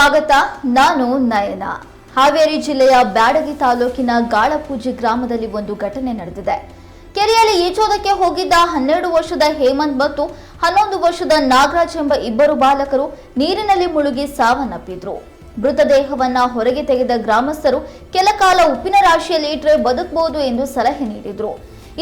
ಸ್ವಾಗತ, ನಾನು ನಯನ. ಹಾವೇರಿ ಜಿಲ್ಲೆಯ ಬ್ಯಾಡಗಿ ತಾಲೂಕಿನ ಗಾಳಪೂಜಿ ಗ್ರಾಮದಲ್ಲಿ ಒಂದು ಘಟನೆ ನಡೆದಿದೆ. ಕೆರೆಯಲ್ಲಿ ಈಜೋದಕ್ಕೆ ಹೋಗಿದ್ದ ಹನ್ನೆರಡು ವರ್ಷದ ಹೇಮಂತ್ ಮತ್ತು ಹನ್ನೊಂದು ವರ್ಷದ ನಾಗರಾಜ್ ಎಂಬ ಇಬ್ಬರು ಬಾಲಕರು ನೀರಿನಲ್ಲಿ ಮುಳುಗಿ ಸಾವನ್ನಪ್ಪಿದ್ರು. ಮೃತದೇಹವನ್ನ ಹೊರಗೆ ತೆಗೆದ ಗ್ರಾಮಸ್ಥರು ಕೆಲ ಕಾಲ ಉಪ್ಪಿನ ರಾಶಿಯಲ್ಲಿ ಇಟ್ಟರೆ ಬದುಕಬಹುದು ಎಂದು ಸಲಹೆ ನೀಡಿದ್ರು.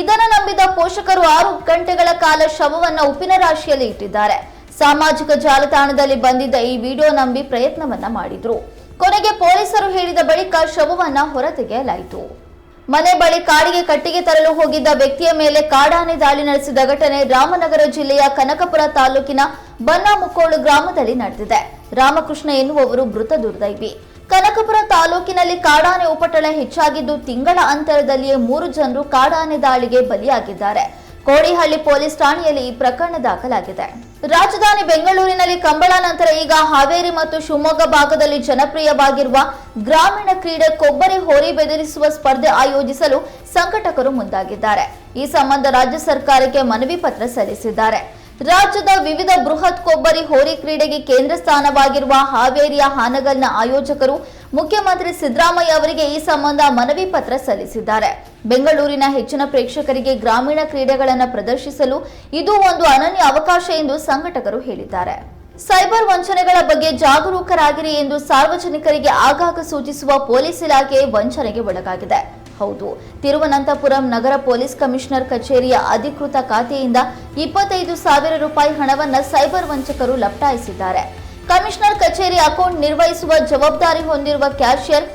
ಇದನ್ನು ನಂಬಿದ ಪೋಷಕರು ಆರು ಗಂಟೆಗಳ ಕಾಲ ಶವವನ್ನ ಉಪ್ಪಿನ ರಾಶಿಯಲ್ಲಿ ಇಟ್ಟಿದ್ದಾರೆ. ಸಾಮಾಜಿಕ ಜಾಲತಾಣದಲ್ಲಿ ಬಂದಿದ್ದ ಈ ವಿಡಿಯೋ ನಂಬಿ ಪ್ರಯತ್ನವನ್ನ ಮಾಡಿದ್ರು. ಕೊನೆಗೆ ಪೊಲೀಸರು ಹೇಳಿದ ಬಳಿಕ ಶವವನ್ನ ಹೊರತೆಗೆಯಲಾಯಿತು. ಮನೆ ಬಳಿ ಕಾಡಿಗೆ ಕಟ್ಟಿಗೆ ತರಲು ಹೋಗಿದ್ದ ವ್ಯಕ್ತಿಯ ಮೇಲೆ ಕಾಡಾನೆ ದಾಳಿ ನಡೆಸಿದ ಘಟನೆ ರಾಮನಗರ ಜಿಲ್ಲೆಯ ಕನಕಪುರ ತಾಲೂಕಿನ ಬನ್ನಾಮುಕ್ಕೋಳು ಗ್ರಾಮದಲ್ಲಿ ನಡೆದಿದೆ. ರಾಮಕೃಷ್ಣ ಎನ್ನುವವರು ಮೃತ ದುರ್ದೈವಿ. ಕನಕಪುರ ತಾಲೂಕಿನಲ್ಲಿ ಕಾಡಾನೆ ಉಪಟಳ ಹೆಚ್ಚಾಗಿದ್ದು ತಿಂಗಳ ಅಂತರದಲ್ಲಿಯೇ ಮೂರು ಜನರು ಕಾಡಾನೆ ದಾಳಿಗೆ ಬಲಿಯಾಗಿದ್ದಾರೆ. ಕೋಡಿಹಳ್ಳಿ ಪೊಲೀಸ್ ಠಾಣೆಯಲ್ಲಿ ಈ ಪ್ರಕರಣ ದಾಖಲಾಗಿದೆ. ರಾಜಧಾನಿ ಬೆಂಗಳೂರಿನಲ್ಲಿ ಕಂಬಳ ನಂತರ ಈಗ ಹಾವೇರಿ ಮತ್ತು ಶಿವಮೊಗ್ಗ ಭಾಗದಲ್ಲಿ ಜನಪ್ರಿಯವಾಗಿರುವ ಗ್ರಾಮೀಣ ಕ್ರೀಡೆ ಕೊಬ್ಬರಿ ಹೋರಿ ಬೆದರಿಸುವ ಸ್ಪರ್ಧೆ ಆಯೋಜಿಸಲು ಸಂಘಟಕರು ಮುಂದಾಗಿದ್ದಾರೆ. ಈ ಸಂಬಂಧ ರಾಜ್ಯ ಸರ್ಕಾರಕ್ಕೆ ಮನವಿ ಪತ್ರ ಸಲ್ಲಿಸಿದ್ದಾರೆ. ರಾಜ್ಯದ ವಿವಿಧ ಬೃಹತ್ ಕೊಬ್ಬರಿ ಹೋರಿ ಕ್ರೀಡೆಗೆ ಕೇಂದ್ರ ಸ್ಥಾನವಾಗಿರುವ ಹಾವೇರಿಯ ಹಾನಗಲ್ನ ಆಯೋಜಕರು ಮುಖ್ಯಮಂತ್ರಿ ಸಿದ್ದರಾಮಯ್ಯ ಅವರಿಗೆ ಈ ಸಂಬಂಧ ಮನವಿ ಪತ್ರ ಸಲ್ಲಿಸಿದ್ದಾರೆ. ಬೆಂಗಳೂರಿನ ಹೆಚ್ಚಿನ ಪ್ರೇಕ್ಷಕರಿಗೆ ಗ್ರಾಮೀಣ ಕ್ರೀಡೆಗಳನ್ನು ಪ್ರದರ್ಶಿಸಲು ಇದು ಒಂದು ಅನನ್ಯ ಅವಕಾಶ ಎಂದು ಸಂಘಟಕರು ಹೇಳಿದ್ದಾರೆ. ಸೈಬರ್ ವಂಚನೆಗಳ ಬಗ್ಗೆ ಜಾಗರೂಕರಾಗಿರಿ ಎಂದು ಸಾರ್ವಜನಿಕರಿಗೆ ಆಗಾಗ ಸೂಚಿಸುವ ಪೊಲೀಸ್ ಇಲಾಖೆ ವಂಚನೆಗೆ ಒಳಗಾಗಿದೆ. ಹೌದು, ತಿರುವನಂತಪುರಂ ನಗರ ಪೊಲೀಸ್ ಕಮಿಷನರ್ ಕಚೇರಿಯ ಅಧಿಕೃತ ಖಾತೆಯಿಂದ ಇಪ್ಪತ್ತೈದು ಸಾವಿರ ರೂಪಾಯಿ ಹಣವನ್ನು ಸೈಬರ್ ವಂಚಕರು ಲಪಟಾಯಿಸಿದ್ದಾರೆ. ಕಮಿಷನರ್ ಕಚೇರಿ ಅಕೌಂಟ್ ನಿರ್ವಹಿಸುವ ಜವಾಬ್ದಾರಿ ಹೊಂದಿರುವ ಕ್ಯಾಶಿಯರ್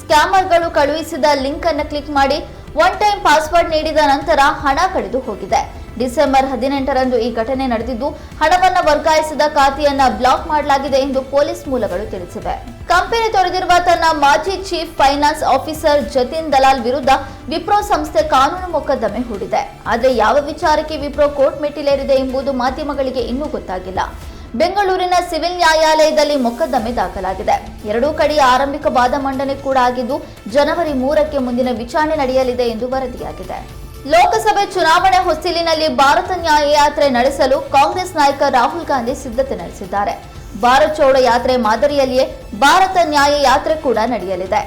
ಸ್ಕ್ಯಾಮರ್ಗಳು ಕಳುಹಿಸಿದ ಲಿಂಕ್ ಅನ್ನು ಕ್ಲಿಕ್ ಮಾಡಿ ಒನ್ ಟೈಮ್ ಪಾಸ್ವರ್ಡ್ ನೀಡಿದ ನಂತರ ಹಣ ಕಳೆದು ಹೋಗಿದೆ. ಡಿಸೆಂಬರ್ ಹದಿನೆಂಟರಂದು ಈ ಘಟನೆ ನಡೆದಿದ್ದು, ಹಣವನ್ನು ವರ್ಗಾಯಿಸಿದ ಖಾತೆಯನ್ನ ಬ್ಲಾಕ್ ಮಾಡಲಾಗಿದೆ ಎಂದು ಪೊಲೀಸ್ ಮೂಲಗಳು ತಿಳಿಸಿವೆ. ಕಂಪನಿ ತೊರೆದಿರುವ ತನ್ನ ಮಾಜಿ chief finance officer Jatin Dalal ವಿರುದ್ಧ ವಿಪ್ರೋ ಸಂಸ್ಥೆ ಕಾನೂನು ಮೊಕದ್ದಮೆ ಹೂಡಿದೆ. ಆದರೆ ಯಾವ ವಿಚಾರಕ್ಕೆ ವಿಪ್ರೋ ಕೋರ್ಟ್ ಮೆಟ್ಟಿಲೇರಿದೆ ಎಂಬುದು ಮಾಧ್ಯಮಗಳಿಗೆ ಇನ್ನೂ ಗೊತ್ತಾಗಿಲ್ಲ. ಬೆಂಗಳೂರಿನ ಸಿವಿಲ್ ನ್ಯಾಯಾಲಯದಲ್ಲಿ ಮೊಕದ್ದಮೆ ದಾಖಲಾಗಿದೆ. ಎರಡೂ ಕಡೆಯ ಆರಂಭಿಕ ವಾದ ಮಂಡನೆ ಕೂಡ ಆಗಿದ್ದು, ಜನವರಿ ಮೂರಕ್ಕೆ ಮುಂದಿನ ವಿಚಾರಣೆ ನಡೆಯಲಿದೆ ಎಂದು ವರದಿಯಾಗಿದೆ. ಲೋಕಸಭೆ ಚುನಾವಣೆ ಹೊಸ್ತಿಲಿನಲ್ಲಿ ಭಾರತ ನ್ಯಾಯಯಾತ್ರೆ ನಡೆಸಲು ಕಾಂಗ್ರೆಸ್ ನಾಯಕ ರಾಹುಲ್ ಗಾಂಧಿ ಸಿದ್ಧತೆ ನಡೆಸಿದ್ದಾರೆ. ಭಾರತ್ ಚೌಡ ಯಾತ್ರೆ ಮಾದರಿಯಲ್ಲಿಯೇ ಭಾರತ ನ್ಯಾಯ ಯಾತ್ರೆ ಕೂಡ ನಡೆಯಲಿದೆ.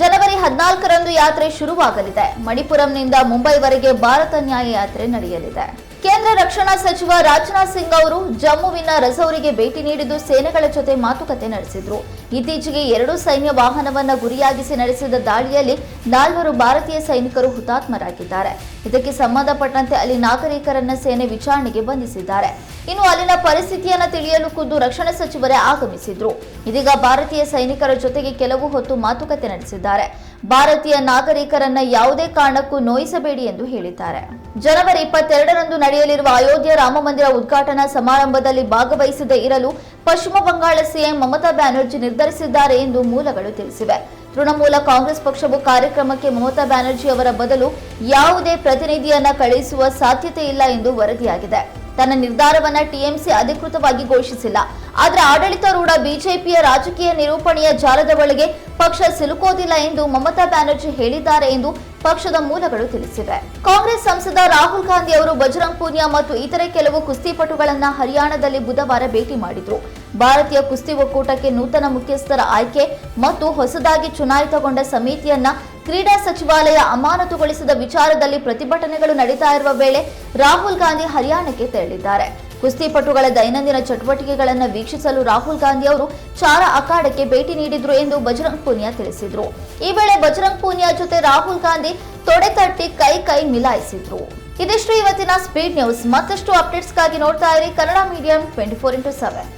ಜನವರಿ ಹದಿನಾಲ್ಕರಂದು ಯಾತ್ರೆ ಶುರುವಾಗಲಿದೆ. ಮಣಿಪುರಂನಿಂದ ಮುಂಬೈವರೆಗೆ ಭಾರತ ನ್ಯಾಯ ಯಾತ್ರೆ ನಡೆಯಲಿದೆ. ಕೇಂದ್ರ ರಕ್ಷಣಾ ಸಚಿವ ರಾಜನಾಥ್ ಸಿಂಗ್ ಅವರು ಜಮ್ಮುವಿನ ರಜೌರಿಗೆ ಭೇಟಿ ನೀಡಿದ್ದು ಸೇನೆಗಳ ಜೊತೆ ಮಾತುಕತೆ ನಡೆಸಿದ್ರು. ಇತ್ತೀಚೆಗೆ ಎರಡು ಸೈನ್ಯ ವಾಹನವನ್ನು ಗುರಿಯಾಗಿಸಿ ನಡೆಸಿದ ದಾಳಿಯಲ್ಲಿ ನಾಲ್ವರು ಭಾರತೀಯ ಸೈನಿಕರು ಹುತಾತ್ಮರಾಗಿದ್ದಾರೆ. ಇದಕ್ಕೆ ಸಂಬಂಧಪಟ್ಟಂತೆ ಅಲ್ಲಿ ನಾಗರಿಕರನ್ನ ಸೇನೆ ವಿಚಾರಣೆಗೆ ಬಂಧಿಸಿದ್ದಾರೆ. ಇನ್ನು ಅಲ್ಲಿನ ಪರಿಸ್ಥಿತಿಯನ್ನು ತಿಳಿಯಲು ಖುದ್ದು ರಕ್ಷಣಾ ಸಚಿವರೇ ಆಗಮಿಸಿದ್ರು. ಇದೀಗ ಭಾರತೀಯ ಸೈನಿಕರ ಜೊತೆಗೆ ಕೆಲವು ಹೊತ್ತು ಮಾತುಕತೆ ನಡೆಸಿದ್ದಾರೆ. ಭಾರತೀಯ ನಾಗರಿಕರನ್ನ ಯಾವುದೇ ಕಾರಣಕ್ಕೂ ನೋಯಿಸಬೇಡಿ ಎಂದು ಹೇಳಿದ್ದಾರೆ. ಜನವರಿ ಇಪ್ಪತ್ತೆರಡರಂದು ನಡೆಯಲಿರುವ ಅಯೋಧ್ಯೆ ರಾಮಮಂದಿರ ಉದ್ಘಾಟನಾ ಸಮಾರಂಭದಲ್ಲಿ ಭಾಗವಹಿಸದೇ ಇರಲು ಪಶ್ಚಿಮ ಬಂಗಾಳ ಸಿಎಂ ಮಮತಾ ಬ್ಯಾನರ್ಜಿ ನಿರ್ಧರಿಸಿದ್ದಾರೆ ಎಂದು ಮೂಲಗಳು ತಿಳಿಸಿವೆ. ತೃಣಮೂಲ ಕಾಂಗ್ರೆಸ್ ಪಕ್ಷವು ಕಾರ್ಯಕ್ರಮಕ್ಕೆ ಮಮತಾ ಬ್ಯಾನರ್ಜಿ ಅವರ ಬದಲು ಯಾವುದೇ ಪ್ರತಿನಿಧಿಯನ್ನ ಕಳುಹಿಸುವ ಸಾಧ್ಯತೆ ಇಲ್ಲ ಎಂದು ವರದಿಯಾಗಿದೆ. ತನ್ನ ನಿರ್ಧಾರವನ್ನ ಟಿಎಂಸಿ ಅಧಿಕೃತವಾಗಿ ಘೋಷಿಸಿಲ್ಲ. ಆದರೆ ಆಡಳಿತಾರೂಢ ಬಿಜೆಪಿಯ ರಾಜಕೀಯ ನಿರೂಪಣೆಯ ಜಾಲದ ಒಳಗೆ ಪಕ್ಷ ಸಿಲುಕೋದಿಲ್ಲ ಎಂದು ಮಮತಾ ಬ್ಯಾನರ್ಜಿ ಹೇಳಿದ್ದಾರೆ ಎಂದು ಪಕ್ಷದ ಮೂಲಗಳು ತಿಳಿಸಿವೆ. ಕಾಂಗ್ರೆಸ್ ಸಂಸದ ರಾಹುಲ್ ಗಾಂಧಿ ಅವರು ಬಜರಂಗ್ ಪೂನಿಯಾ ಮತ್ತು ಇತರೆ ಕೆಲವು ಕುಸ್ತಿಪಟುಗಳನ್ನ ಹರಿಯಾಣದಲ್ಲಿ ಬುಧವಾರ ಭೇಟಿ ಮಾಡಿದ್ರು. ಭಾರತೀಯ ಕುಸ್ತಿ ಒಕ್ಕೂಟಕ್ಕೆ ನೂತನ ಮುಖ್ಯಸ್ಥರ ಆಯ್ಕೆ ಮತ್ತು ಹೊಸದಾಗಿ ಚುನಾಯಿತಗೊಂಡ ಸಮಿತಿಯನ್ನ ಕ್ರೀಡಾ ಸಚಿವಾಲಯ ಅಮಾನತುಗೊಳಿಸಿದ ವಿಚಾರದಲ್ಲಿ ಪ್ರತಿಭಟನೆಗಳು ನಡೀತಾ ಇರುವ ವೇಳೆ ರಾಹುಲ್ ಗಾಂಧಿ ಹರಿಯಾಣಕ್ಕೆ ತೆರಳಿದ್ದಾರೆ. ಕುಸ್ತಿಪಟುಗಳ ದೈನಂದಿನ ಚಟುವಟಿಕೆಗಳನ್ನು ವೀಕ್ಷಿಸಲು ರಾಹುಲ್ ಗಾಂಧಿ ಅವರು ಚಾರ ಅಖಾಡಕ್ಕೆ ಭೇಟಿ ನೀಡಿದ್ರು ಎಂದು ಬಜರಂಗ್ ಪೂನಿಯಾ ತಿಳಿಸಿದ್ರು. ಈ ವೇಳೆ ಬಜರಂಗ್ ಪೂನಿಯಾ ಜೊತೆ ರಾಹುಲ್ ಗಾಂಧಿ ತೊಡೆ ತಟ್ಟಿ ಕೈ ಕೈ ಮಿಲಾಯಿಸಿದ್ರು. ಇದಿಷ್ಟು ಇವತ್ತಿನ ಸ್ಪೀಡ್ ನ್ಯೂಸ್. ಮತ್ತಷ್ಟು ಅಪ್ಡೇಟ್ಸ್ಗಾಗಿ ನೋಡ್ತಾ ಇರಿ Kannada medium twenty four into seven.